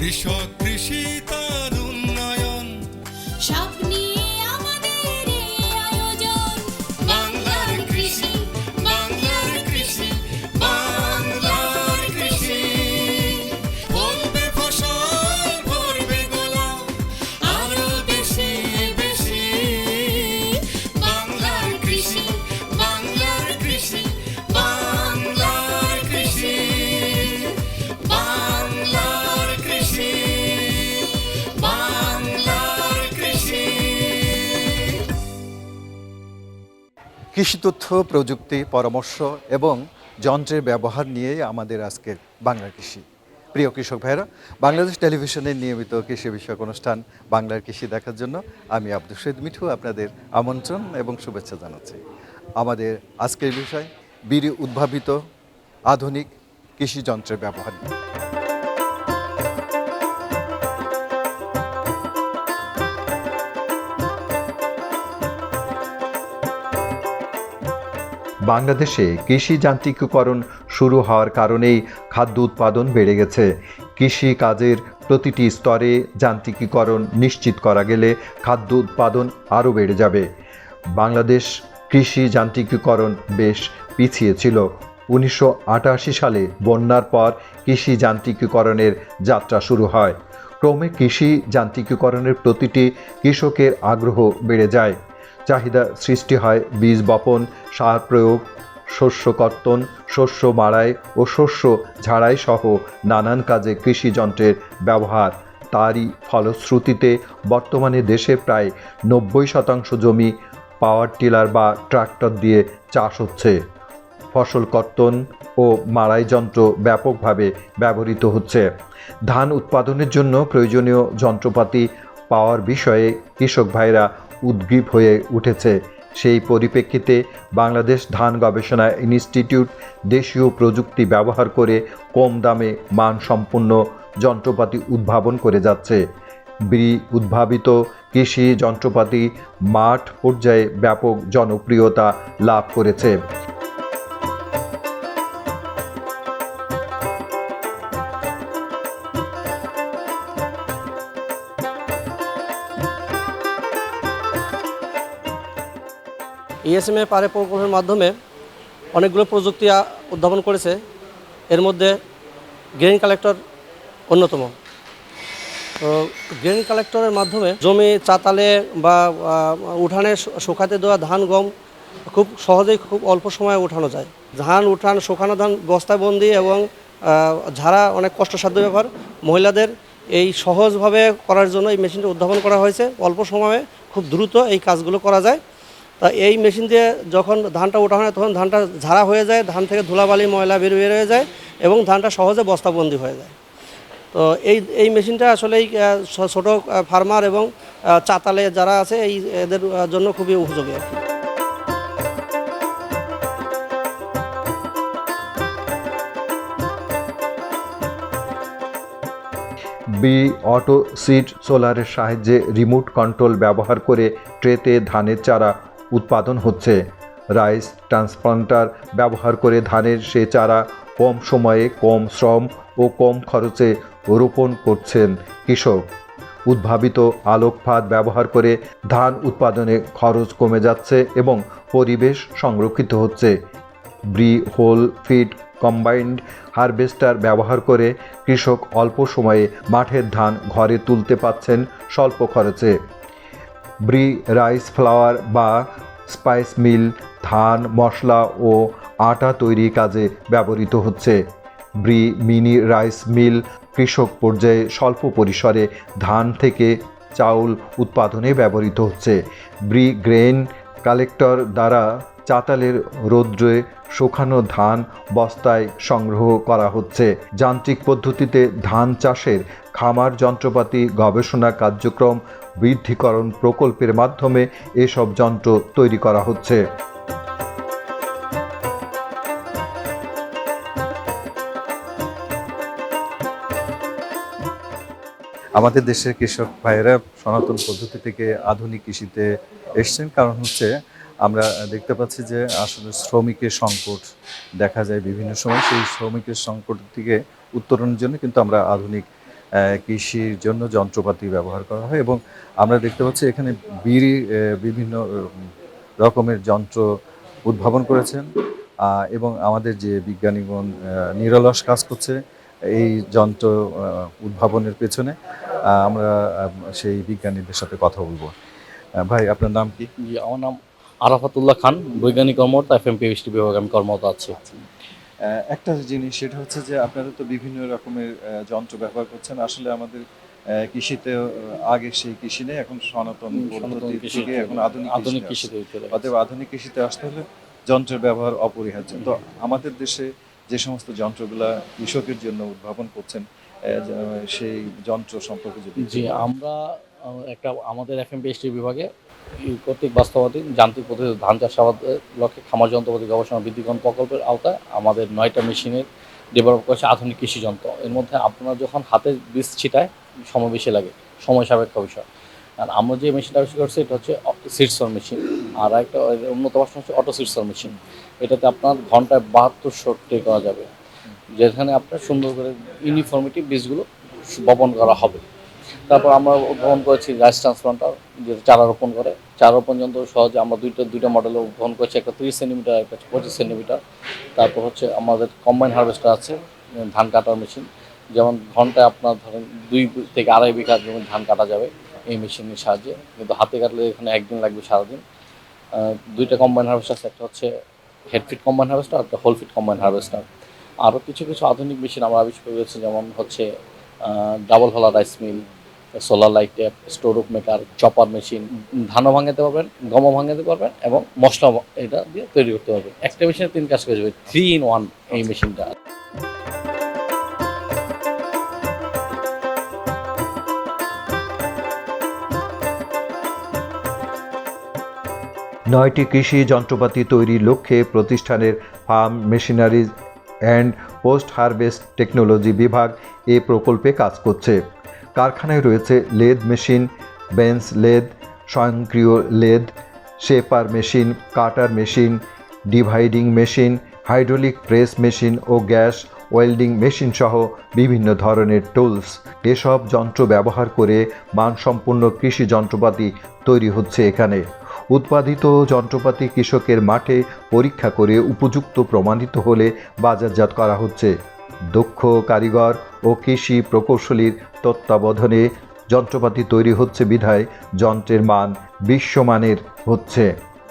কৃষক কৃষি তার কৃষি তথ্য প্রযুক্তি, পরামর্শ এবং যন্ত্রের ব্যবহার নিয়েই আমাদের আজকের বাংলা কৃষি। প্রিয় কৃষক ভাইরা বাংলাদেশ টেলিভিশনের নিয়মিত কৃষি বিষয়ক অনুষ্ঠান বাংলার কৃষি দেখার জন্য আমি আব্দুল শহীদ মিঠু আপনাদের আমন্ত্রণ এবং শুভেচ্ছা জানাচ্ছি। আমাদের আজকের বিষয় বীর উদ্ভাবিত আধুনিক কৃষি যন্ত্রের ব্যবহার নিয়ে। বাংলাদেশে কৃষি যান্ত্রিকীকরণ শুরু হওয়ার কারণেই খাদ্য উৎপাদন বেড়ে গেছে। কৃষি কাজের প্রতিটি স্তরে যান্ত্রিকীকরণ নিশ্চিত করা গেলে খাদ্য উৎপাদন আরও বেড়ে যাবে। বাংলাদেশ কৃষি যান্ত্রিকীকরণ বেশ পিছিয়ে ছিল। উনিশশো আটাশি সালে বন্যার পর কৃষি যান্ত্রিকীকরণের যাত্রা শুরু হয়। ক্রমে কৃষি যান্ত্রিকীকরণের প্রতিটি কৃষকের আগ্রহ বেড়ে যায়। চাহিদা সৃষ্টি হয়, বীজ বপন, সার প্রয়োগ, শস্য কর্তন, শস্য মাড়াই ও শস্য ঝাড়াই সহ নানান কাজে কৃষি যন্ত্রের ব্যবহার। তারই ফলশ্রুতিতে বর্তমানে দেশে প্রায় নব্বই শতাংশ জমি পাওয়ার টিলার বা ট্রাক্টর দিয়ে চাষ হচ্ছে। ফসল কর্তন ও মাড়াই যন্ত্র ব্যাপকভাবে ব্যবহৃত হচ্ছে। ধান উৎপাদনের জন্য প্রয়োজনীয় যন্ত্রপাতি পাওয়ার বিষয়ে কৃষক ভাইরা উদ্গ্রীব হয়ে উঠেছে। সেই পরিপ্রেক্ষিতে বাংলাদেশ ধান গবেষণা ইনস্টিটিউট দেশীয় প্রযুক্তি ব্যবহার করে কম দামে মানসম্পন্ন যন্ত্রপাতি উদ্ভাবন করে যাচ্ছে। ব্রি উদ্ভাবিত কৃষি যন্ত্রপাতি মাঠ পর্যায়ে ব্যাপক জনপ্রিয়তা লাভ করেছে। ইএসএমএ পারে প্রকল্পের মাধ্যমে অনেকগুলো প্রযুক্তি উদ্ভাবন করেছে। এর মধ্যে গ্রেন কালেক্টর অন্যতম। তো গ্রেন কালেক্টরের মাধ্যমে জমি, চাতালে বা উঠানে শুকাতে দেওয়া ধান, গম খুব সহজেই খুব অল্প সময়ে উঠানো যায়। ধান, উঠান, শুকানো ধান বস্তাবন্দি এবং ঝাড়া অনেক কষ্টসাধ্য ব্যাপার। মহিলাদের এই সহজভাবে করার জন্য এই মেশিনটি উদ্ভাবন করা হয়েছে। অল্প সময়ে খুব দ্রুত এই কাজগুলো করা যায়। এই মেশিন দিয়ে যখন ধানটা ওঠানো হয় তখন ধানটা ঝাড়া হয়ে যায়, ধান থেকে ধুলাবালি, ময়লা বের বের হয়ে যায় এবং ধানটা সহজে বস্তাবন্দি হয়ে যায়। তো এই এই মেশিনটা আসলে ছোটো ফার্মার এবং চাতালে যারা আছে, এই, এদের জন্য খুবই উপযোগী আর বি অটো সিড সোলারের সাহায্যে রিমোট কন্ট্রোল ব্যবহার করে ট্রেতে ধানের চারা উৎপাদন হচ্ছে। রাইস ট্রান্সপ্লান্টার ব্যবহার করে ধানের সে চারা কম সময়ে কম শ্রম ও কম খরচে রোপণ করছেন কৃষক। উদ্ভাবিত আলোকফাত ব্যবহার করে ধান উৎপাদনে খরচ কমে যাচ্ছে এবং পরিবেশ সংরক্ষিত হচ্ছে। BRRI whole feed combined harvester ব্যবহার করে কৃষক অল্প সময়ে মাঠের ধান ঘরে তুলতে পাচ্ছেন স্বল্প খরচে। ব্রি, রাইস, ফ্লাওয়ার বা স্পাইস মিল, ধান, মশলা ও আটা তৈরি কাজে ব্যবহৃত হচ্ছে। ব্রি মিনি রাইস মিল কৃষক পর্যায়ে স্বল্প পরিসরে ধান থেকে চাউল উৎপাদনে ব্যবহৃত হচ্ছে। ব্রি গ্রেন কালেক্টর দ্বারা চাতালের রৌদ্রে শুকানো ধান বস্তায় সংগ্রহ করা হচ্ছে। যান্ত্রিক পদ্ধতিতে ধান চাষের খামার যন্ত্রপাতি গবেষণা কার্যক্রম বৃদ্ধিকরণ প্রকল্পের মাধ্যমে এসব যন্ত্র তৈরি করা হচ্ছে। আমাদের দেশের কৃষক ভাইয়েরা সনাতন পদ্ধতি থেকে আধুনিক কৃষিতে এসছেন। কারণ হচ্ছে আমরা দেখতে পাচ্ছি যে আসলে শ্রমিকের সংকট দেখা যায় বিভিন্ন সময়। সেই শ্রমিকের সংকট থেকে উত্তরণের জন্য কিন্তু আমরা আধুনিক কৃষির জন্য যন্ত্রপাতি ব্যবহার করা হয় এবং আমরা দেখতে পাচ্ছি এখানে বিড়ি বিভিন্ন রকমের যন্ত্র উদ্ভাবন করেছেন এবং আমাদের যে বিজ্ঞানীগণ নিরলস কাজ করছে এই যন্ত্র উদ্ভাবনের পেছনে আমরা সেই বিজ্ঞানীদের সাথে কথা বলব। ভাই, আপনার নাম কি? আমার নাম আরাফাতুল্লাহ খান, বৈজ্ঞানিক কর্মকর্তা এফ এম পিএইচডি বিভাগে আমি কর্মরত আছি। একটা জিনিস সেটা হচ্ছে যে আপনারা তো বিভিন্ন রকমের যন্ত্র ব্যবহার করছেন। আসলে আমাদের কৃষিতে আগে সেই কৃষি নেই এখন সনাতন পদ্ধতি থেকে এখন আধুনিক কৃষিতে অতএব আধুনিক কৃষিতে আসতে হলে যন্ত্রের ব্যবহার অপরিহার্য। তো আমাদের দেশে যে সমস্ত যন্ত্রগুলা কৃষকের জন্য উদ্ভাবন করছেন সেই যন্ত্র সম্পর্কে যদি আমরা একটা আমাদের এফ এম পিএইচডি বিভাগে কর্তৃক বাস্তবাধীন যান্ত্রিক পদ্ধতিতে ধান চাষাবাদের লক্ষ্যে খামার যন্ত্রপাতি গবেষণা বৃদ্ধিকরণ প্রকল্পের আওতায়। আমাদের নয়টা মেশিনের ডেভেলপ করেছে আধুনিক কৃষি যন্ত্র। এর মধ্যে আপনার যখন হাতে বীজ ছিটায়, সময় বেশি লাগে, সময় সাপেক্ষ বিষয়। আর আমরা যে মেশিনটা আবিষ্কার করছি, এটা হচ্ছে সিটসর মেশিন আর একটা উন্নত ভার্সন হচ্ছে অটো সিটসর মেশিন এটাতে আপনার ঘন্টায় বাহাত্তরশো ট্রে করা যাবে। যেখানে আপনার সুন্দর করে ইউনিফর্মিটি বীজগুলো বপন করা হবে। তারপর আমরা উদ্ভাবন করেছি রাইস ট্রান্সপ্লান্টার যেটা চারা রোপণ করে। চারা রোপণ যন্ত্র সহজে আমরা দুইটা দুইটা মডেলে উদ্ভাবন করেছি, একটা তিরিশ সেন্টিমিটার একটা পঁচিশ সেন্টিমিটার তারপর হচ্ছে আমাদের কম্বাইন হারভেস্টার আছে ধান কাটার মেশিন যেমন ঘন্টায় আপনার ধরেন দুই থেকে আড়াই বিঘা জমি ধান কাটা যাবে এই মেশিনের সাহায্যে। কিন্তু হাতে কাটলে এখানে একদিন লাগবে সারাদিন। দুইটা কম্বাইন হারভেস্টার আছে, একটা হচ্ছে হেড ফিট কম্বাইন হারভেস্টার একটা হোল ফিট কম্বাইন হারভেস্টার আরও কিছু কিছু আধুনিক মেশিন আমরা আবিষ্কার করেছি, যেমন হচ্ছে double huller rice mill solar light tap স্টোরুপ মেকার চপার মেশিন ধানও ভাঙাতে পারবেন গমও ভাঙাতে পারবেন এবং মশলা এটা দিয়ে তৈরি করতে পারবেন। একটা মেশিনে তিন কাজ করে যাবে থ্রি ইন ওয়ান এই মেশিনটা নয়টি কৃষি যন্ত্রপাতি তৈরির লক্ষ্যে প্রতিষ্ঠানের farm machineries and post harvest technology বিভাগ এ প্রকল্পে কাজ করছে। কারখানায় রয়েছে লেদ মেশিন, বেঞ্চ লেদ, স্বয়ংক্রিয় lathe, shaper machine, cutter machine, dividing machine, hydraulic press machine ও গ্যাস ওয়েল্ডিং মেশিন সহ বিভিন্ন ধরনের টুলস। এসব যন্ত্র ব্যবহার করে মানসম্পন্ন কৃষি যন্ত্রপাতি তৈরি হচ্ছে এখানে। উৎপাদিত যন্ত্রপাতি কৃষকের মাঠে পরীক্ষা করে উপযুক্ত প্রমাণিত হলে বাজারজাত করা হচ্ছে। দক্ষ কারিগর ও কৃষি প্রকৌশলীর তত্ত্বাবধানে যন্ত্রপাতি তৈরি হচ্ছে বিধায় যন্ত্রের মান বিশ্বমানের হচ্ছে।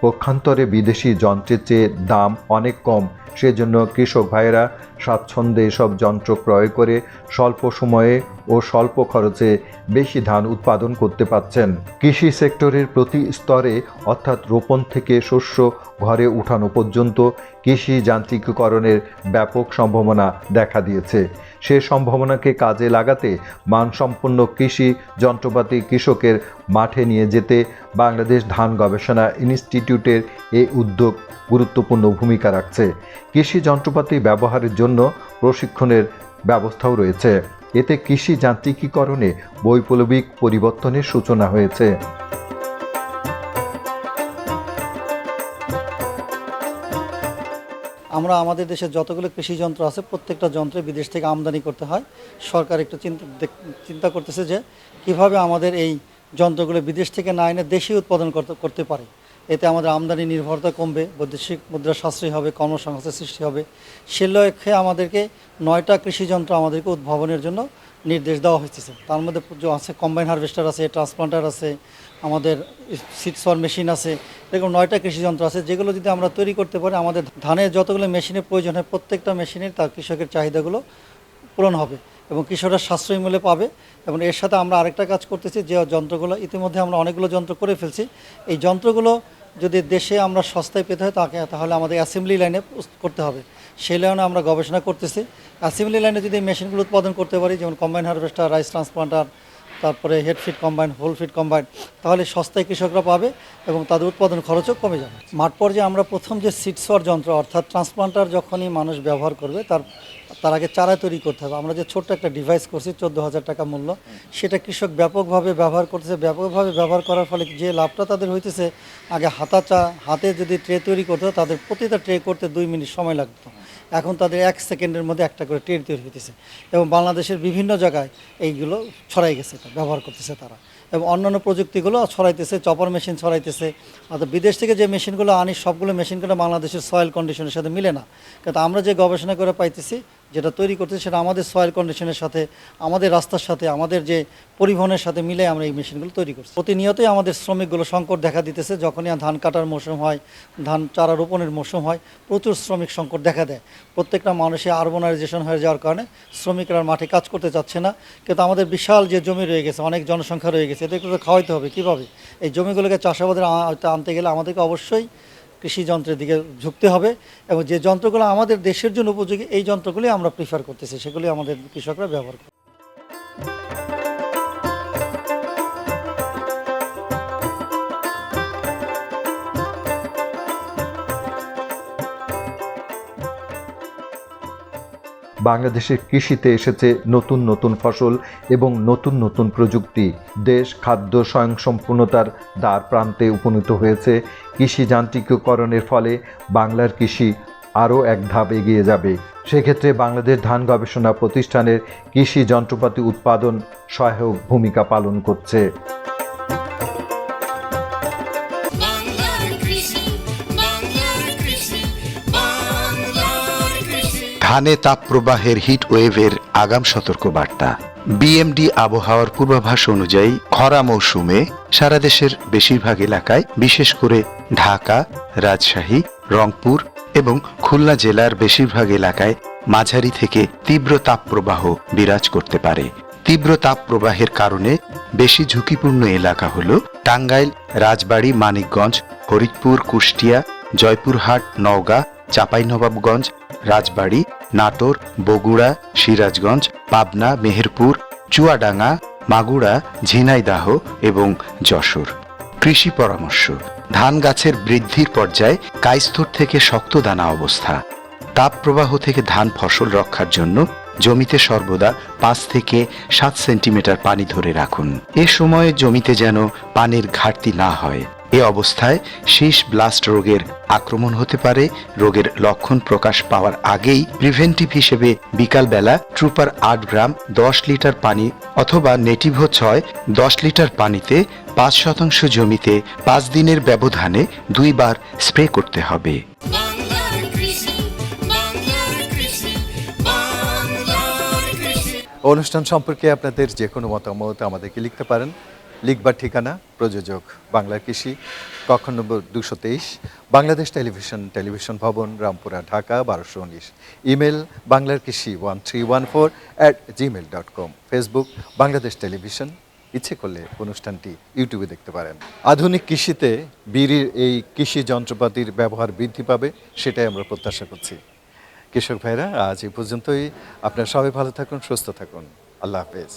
পক্ষান্তরে বিদেশি যন্ত্রের চেয়ে দাম অনেক কম, সেজন্য কৃষক ভাইয়েরা স্বাচ্ছন্দ্যে এসব যন্ত্র ক্রয় করে স্বল্প সময়ে ও স্বল্প খরচে বেশি ধান উৎপাদন করতে পারছেন। কৃষি সেক্টরের প্রতি স্তরে অর্থাৎ রোপণ থেকে শস্য ঘরে উঠানো পর্যন্ত কৃষি যান্ত্রিকীকরণের ব্যাপক সম্ভাবনা দেখা দিয়েছে। সে সম্ভাবনাকে কাজে লাগাতে মানসম্পন্ন কৃষি যন্ত্রপাতি কৃষকের মাঠে নিয়ে যেতে বাংলাদেশ ধান গবেষণা ইনস্টিটিউটের এই উদ্যোগ গুরুত্বপূর্ণ ভূমিকা রাখছে। কৃষি যন্ত্রপাতি ব্যবহারের জন্য প্রশিক্ষণের ব্যবস্থাও রয়েছে। এতে কৃষি যান্ত্রিকীকরণে বৈপ্লবিক পরিবর্তনের সূচনা হয়েছে। আমরা আমাদের দেশে যতগুলো কৃষি যন্ত্র আছে, প্রত্যেকটা যন্ত্রে বিদেশ থেকে আমদানি করতে হয়। সরকার একটু চিন্তা চিন্তা করতেছে যে কীভাবে আমাদের এই যন্ত্রগুলো বিদেশ থেকে না এনে দেশে উৎপাদন করতে করতে পারে। এতে আমাদের আমদানি নির্ভরতা কমবে, বৈদেশিক মুদ্রা সাশ্রয়ী হবে, কর্মসংস্থান সৃষ্টি হবে। সে লক্ষ্যে আমাদেরকে নয়টা কৃষি যন্ত্র আমাদেরকে উদ্ভাবনের জন্য নির্দেশ দেওয়া হয়েছে তার মধ্যে আছে কম্বাইন হারভেস্টার আছে ট্রান্সপ্লান্টার আছে, আমাদের সিটসর মেশিন আছে, এরকম নয়টা কৃষি যন্ত্র আছে, যেগুলো যদি আমরা তৈরি করতে পারি, আমাদের ধানের যতগুলো মেশিনের প্রয়োজন হয়, প্রত্যেকটা মেশিনের তার কৃষকের চাহিদাগুলো পূরণ হবে এবং কৃষকরা সাশ্রয়ী মূল্যে পাবে এবং এর সাথে আমরা আরেকটা কাজ করতেছি, যে যন্ত্রগুলো ইতিমধ্যে আমরা অনেকগুলো যন্ত্র করে ফেলছি। এই যন্ত্রগুলো যদি দেশে আমরা সস্তায় পেতে হয়, তাকে তাহলে আমাদের অ্যাসেম্বলি লাইনে করতে হবে। সেই লাইনে আমরা গবেষণা করতেছি। অ্যাসেম্বলি লাইনে যদি মেশিনগুলো উৎপাদন করতে পারি, যেমন কম্বাইন হারভেস্টার রাইস ট্রান্সপ্লান্টার তারপরে head feed combine whole feed combine তাহলে সস্তায় কৃষকরা পাবে এবং তাদের উৎপাদন খরচও কমে যাবে। মাঠ পর্যায়ে আমরা প্রথম যে সিটসর যন্ত্র, অর্থাৎ ট্রান্সপ্লান্টার যখনই মানুষ ব্যবহার করবে, তার তার আগে চারা তৈরি করতে হবে। আমরা যে ছোট্ট একটা ডিভাইস করছি চোদ্দ হাজার টাকা মূল্য, সেটা কৃষক ব্যাপকভাবে ব্যবহার করতেছে। ব্যাপকভাবে ব্যবহার করার ফলে যে লাভটা তাদের হইতেছে, আগে হাতা চা, হাতে যদি ট্রে তৈরি করতে, তাদের প্রতিটা ট্রে করতে দুই মিনিট সময় লাগতো। এখন তাদের এক সেকেন্ডের মধ্যে একটা করে ট্রেন তৈরি হইতেছে। এবং বাংলাদেশের বিভিন্ন জায়গায় এইগুলো ছড়াই গেছে, ব্যবহার করতেছে তারা। এবং অন্যান্য প্রযুক্তিগুলো ছড়াইতেছে চপার মেশিন ছড়াইতেছে। অর্থাৎ বিদেশ থেকে যে মেশিনগুলো আনি, সবগুলো মেশিনগুলো বাংলাদেশের সয়েল কন্ডিশনের সাথে মিলে না। কিন্তু আমরা যে গবেষণা করে পাইতেছি যেটা তৈরি করতে সেটা আমাদের সয়েল কন্ডিশনের সাথে, আমাদের রাস্তার সাথে, আমাদের যে পরিবহনের সাথে মিলে আমরা এই মেশিনগুলো তৈরি করছি। প্রতিনিয়তই আমাদের শ্রমিকগুলো সংকট দেখা দিতেছে, যখনই ধান কাটার মৌসুম হয়, ধান চারা রোপণের মৌসুম হয়, প্রচুর শ্রমিক সংকট দেখা দেয়। প্রত্যেকটা মানুষের আরবনাইজেশন হয়ে যাওয়ার কারণে শ্রমিকরা মাঠে কাজ করতে চাচ্ছে না। কিন্তু আমাদের বিশাল যে জমি রয়ে গেছে, অনেক জনসংখ্যা রয়ে গেছে, এদেরকে তো খাওয়াইতে হবে, কীভাবে? এই জমিগুলোকে চাষাবাদের আনতে গেলে আমাদেরকে অবশ্যই কৃষি যন্ত্রের দিকে ঝুঁকতে হবে এবং যে যন্ত্রগুলো আমাদের দেশের জন্য উপযোগী, এই যন্ত্রগুলি আমরা প্রিফার করতেছি সেগুলি আমাদের কৃষকরা ব্যবহার করে বাংলাদেশের কৃষিতে এসেছে নতুন নতুন ফসল এবং নতুন নতুন প্রযুক্তি। দেশ খাদ্য স্বয়ংসম্পূর্ণতার দ্বার প্রান্তে উপনীত হয়েছে। কৃষি যান্ত্রিকীকরণের ফলে বাংলার কৃষি আরও এক ধাপ এগিয়ে যাবে। সেক্ষেত্রে বাংলাদেশ ধান গবেষণা প্রতিষ্ঠানের কৃষি যন্ত্রপাতি উৎপাদন সহায়ক ভূমিকা পালন করছে। ধানে তাপপ্রবাহের হিট ওয়েভের আগাম সতর্কবার্তা। বিএমডি আবহাওয়ার পূর্বাভাস অনুযায়ী খরা মৌসুমে সারা দেশের বেশিরভাগ এলাকায়, বিশেষ করে ঢাকা, রাজশাহী, রংপুর এবং খুলনা জেলার বেশিরভাগ এলাকায় মাঝারি থেকে তীব্র তাপপ্রবাহ বিরাজ করতে পারে। তীব্র তাপপ্রবাহের কারণে বেশি ঝুঁকিপূর্ণ এলাকা হল টাঙ্গাইল, রাজবাড়ী, মানিকগঞ্জ ফরিদপুর কুষ্টিয়া, জয়পুরহাট, নওগাঁ, চাঁপাইনবাবগঞ্জ রাজবাড়ী, নাটোর, বগুড়া, সিরাজগঞ্জ, পাবনা, মেহেরপুর, চুয়াডাঙ্গা মাগুড়া ঝিনাইদাহ এবং যশোর। কৃষি পরামর্শ, ধান গাছের বৃদ্ধির পর্যায়ে কাইস্তর থেকে শক্ত দানা অবস্থা। তাপপ্রবাহ থেকে ধান ফসল রক্ষার জন্য জমিতে সর্বদা পাঁচ থেকে সাত সেন্টিমিটার পানি ধরে রাখুন। এ সময়ে জমিতে যেন পানির ঘাটতি না হয়। এ অবস্থায় শেষ ব্লাস্ট রোগের আক্রমণ হতে পারে। রোগের লক্ষণ প্রকাশ পাওয়ার আগেই প্রিভেন্টিভ হিসেবে বিকালবেলা ট্রুপার আট গ্রাম, দশ লিটার পানি অথবা নেটিভো ছয়, দশ লিটার পানিতে পাঁচ শতাংশ জমিতে পাঁচ দিনের ব্যবধানে দুইবার স্প্রে করতে হবে। অনুষ্ঠান সম্পর্কে আপনাদের যে কোনো মতামত আমাদেরকে লিখতে পারেন। লিখবার ঠিকানা, প্রযোজক, বাংলার কৃষি, কক্ষ নম্বর দুশো তেইশ, বাংলাদেশ টেলিভিশন টেলিভিশন ভবন, রামপুরা, ঢাকা, বারোশো উনিশ। ইমেল বাংলার কৃষি one three one four at Gmail dot com. Facebook, Bangladesh television. ইচ্ছে করলে অনুষ্ঠানটি ইউটিউবে দেখতে পারেন। আধুনিক কৃষিতে বিড়ির এই কৃষি যন্ত্রপাতির ব্যবহার বৃদ্ধি পাবে, সেটাই আমরা প্রত্যাশা করছি। কৃষক ভাইরা, আজ এই পর্যন্তই। আপনারা সবাই ভালো থাকুন, সুস্থ থাকুন। আল্লাহ হাফেজ।